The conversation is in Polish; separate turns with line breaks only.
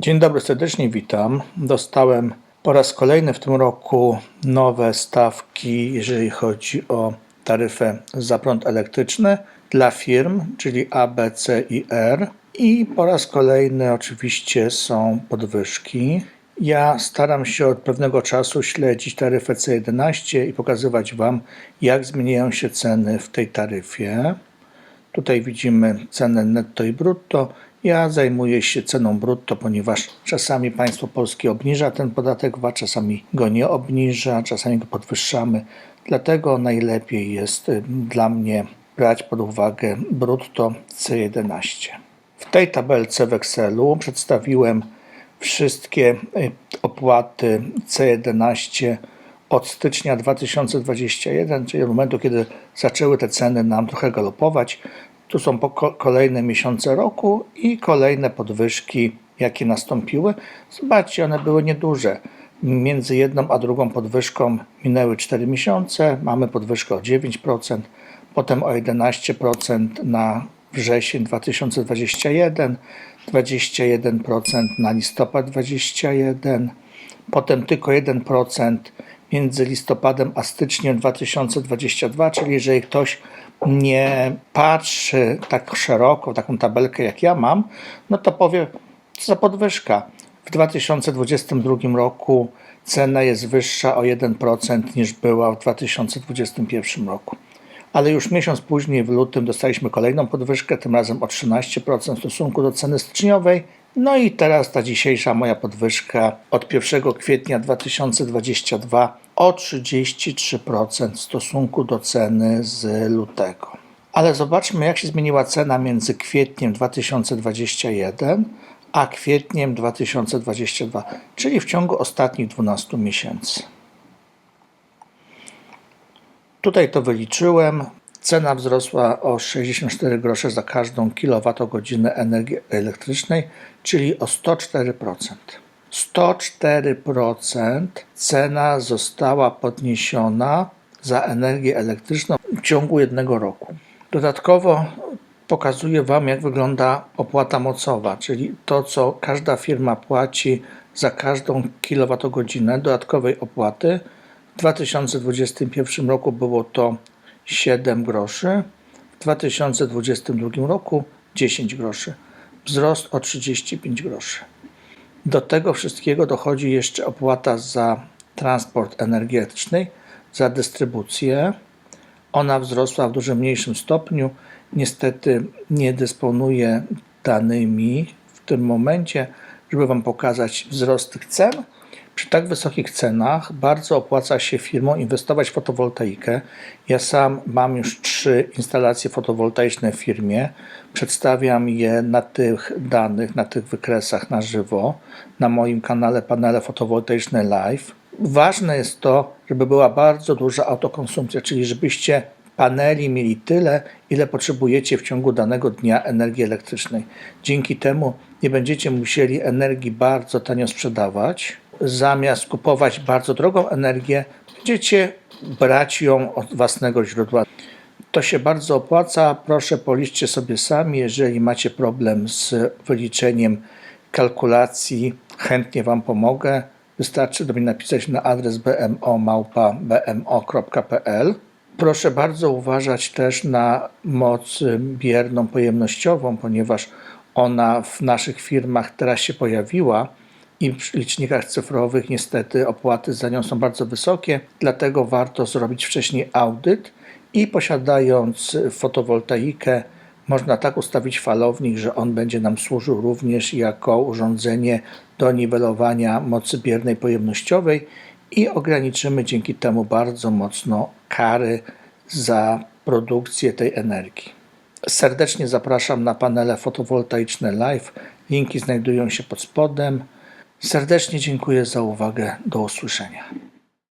Dzień dobry, serdecznie witam. Dostałem po raz kolejny w tym roku nowe stawki, jeżeli chodzi o taryfę za prąd elektryczny dla firm, czyli A, B, C i R. I po raz kolejny oczywiście są podwyżki. Ja staram się od pewnego czasu śledzić taryfę C11 i pokazywać Wam, jak zmieniają się ceny w tej taryfie. Tutaj widzimy cenę netto i brutto. Ja zajmuję się ceną brutto, ponieważ czasami państwo polskie obniża ten podatek VAT, czasami go nie obniża, czasami go podwyższamy. Dlatego najlepiej jest y, dla mnie brać pod uwagę brutto C11. W tej tabelce w Excelu przedstawiłem wszystkie y, opłaty C11 od stycznia 2021, czyli od momentu, kiedy zaczęły te ceny nam trochę galopować. Tu są kolejne miesiące roku i kolejne podwyżki, jakie nastąpiły. Zobaczcie, one były nieduże. Między jedną a drugą podwyżką minęły 4 miesiące. Mamy podwyżkę o 9%, potem o 11% na wrzesień 2021, 21% na listopad 2021, potem tylko 1% między listopadem a styczniem 2022, czyli jeżeli ktoś nie patrzy tak szeroko w taką tabelkę jak ja mam, no to powie, co za podwyżka. W 2022 roku cena jest wyższa o 1% niż była w 2021 roku. Ale już miesiąc później, w lutym, dostaliśmy kolejną podwyżkę, tym razem o 13% w stosunku do ceny styczniowej. No i teraz ta dzisiejsza moja podwyżka od 1 kwietnia 2022 o 33% w stosunku do ceny z lutego. Ale zobaczmy, jak się zmieniła cena między kwietniem 2021 a kwietniem 2022, czyli w ciągu ostatnich 12 miesięcy. Tutaj to wyliczyłem. Cena wzrosła o 64 grosze za każdą kilowatogodzinę energii elektrycznej, czyli o 104%. 104% cena została podniesiona za energię elektryczną w ciągu jednego roku. Dodatkowo pokazuję Wam, jak wygląda opłata mocowa, czyli to, co każda firma płaci za każdą kilowatogodzinę dodatkowej opłaty. W 2021 roku było to 7 groszy, w 2022 roku 10 groszy. Wzrost o 35 groszy. Do tego wszystkiego dochodzi jeszcze opłata za transport energii elektrycznej, za dystrybucję. Ona wzrosła w dużo mniejszym stopniu. Niestety nie dysponuję danymi w tym momencie, żeby Wam pokazać wzrost tych cen. Przy tak wysokich cenach bardzo opłaca się firmom inwestować w fotowoltaikę. Ja sam mam już trzy instalacje fotowoltaiczne w firmie. Przedstawiam je na tych danych, na tych wykresach na żywo, na moim kanale Panele Fotowoltaiczne Live. Ważne jest to, żeby była bardzo duża autokonsumpcja, czyli żebyście paneli mieli tyle, ile potrzebujecie w ciągu danego dnia energii elektrycznej. Dzięki temu nie będziecie musieli energii bardzo tanio sprzedawać. Zamiast kupować bardzo drogą energię, będziecie brać ją od własnego źródła. To się bardzo opłaca. Proszę policzcie sobie sami, jeżeli macie problem z wyliczeniem kalkulacji, chętnie Wam pomogę. Wystarczy do mnie napisać na adres bmo.bmo.pl. Proszę bardzo uważać też na moc bierną pojemnościową, ponieważ ona w naszych firmach teraz się pojawiła i w licznikach cyfrowych niestety opłaty za nią są bardzo wysokie, dlatego warto zrobić wcześniej audyt i posiadając fotowoltaikę można tak ustawić falownik, że on będzie nam służył również jako urządzenie do niwelowania mocy biernej pojemnościowej i ograniczymy dzięki temu bardzo mocno kary za produkcję tej energii. Serdecznie zapraszam na panele fotowoltaiczne live. Linki znajdują się pod spodem. Serdecznie dziękuję za uwagę. Do usłyszenia.